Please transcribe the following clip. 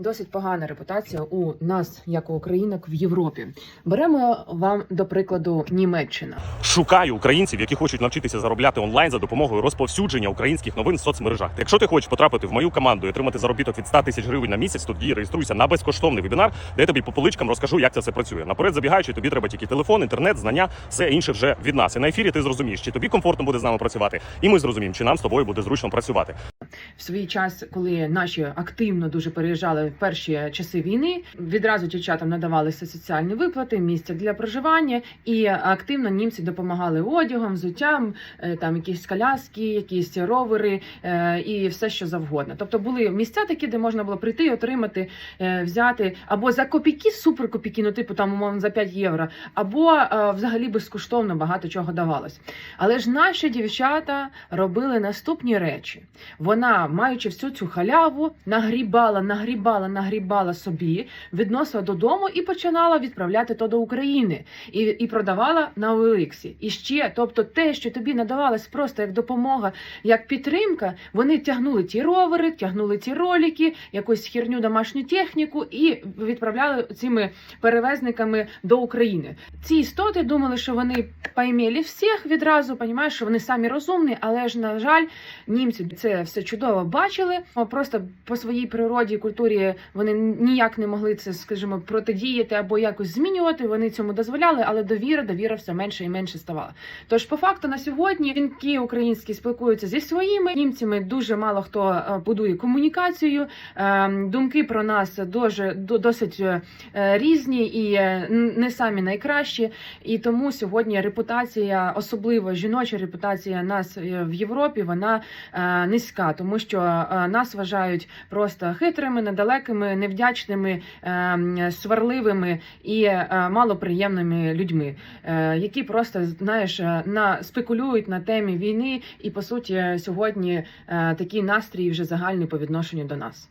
досить погана репутація у нас, як у українок, в Європі. Беремо вам до прикладу Німеччина. Шукаю українців, які хочуть навчитися заробляти онлайн за допомогою розповсюдження українських новин в соцмережах. Якщо ти хочеш потрапити в мою команду і отримати заробіток від 100 тисяч гривень на місяць, тоді реєструйся на безкоштовний вебінар, де я тобі по поличкам розкажу, як це все працює. Наперед забігаючи, тобі треба тільки телефон, інтернет, знання, все інше вже від нас. І на ефірі ти зрозумієш, чи тобі комфортно буде з нами працювати, і ми зрозуміємо, чи нам з тобою буде зручно працювати. В свій час, коли наші активно дуже переїжджали в перші часи війни, відразу дівчатам надавалися соціальні виплати, місця для проживання, і активно німці допомагали одягом, взуттям, е, там якісь коляски, якісь ровери е, і все, що завгодно. Тобто були місця такі, де можна було прийти, отримати, е, взяти або за копійки, супер ну типу там умовно за 5 євро, або взагалі безкоштовно багато чого давалось. Але ж наші дівчата робили наступні речі. Вона, маючи всю цю халяву, нагрібала, нагрібала, нагрібала собі, відносила додому і починала відправляти то до України і, і продавала на Олексі. І ще, тобто, те, що тобі надавалось просто як допомога, як підтримка, вони тягнули ті ровери, тягнули ті ролики, якусь херню домашню техніку і відправляли цими перевезниками до України. Ці істоти думали, що вони поймели всіх відразу, понімаєш, що вони самі розумні, але ж на жаль, німці це все чудово бачили. Просто по своїй природі культурі вони ніяк не могли це, скажімо, протидіяти або якось змінювати. Вони цьому дозволяли, але довіра, довіра все менше і менше ставала. Тож, по факту, на сьогодні жінки українські спілкуються зі своїми німцями. Дуже мало хто е, будує комунікацію. Е, Думки про нас дуже досить е, різні і не самі найкращі. І тому сьогодні репутація, особливо жіноча репутація нас в Європі, вона низька, тому що нас вважають просто хитрими, недалекими, невдячними, е, сварливими і е, малоприємними людьми, е, які просто знаєш на спекулюють на темі війни, і по суті сьогодні такі настрій вже загальний по відношенню до нас.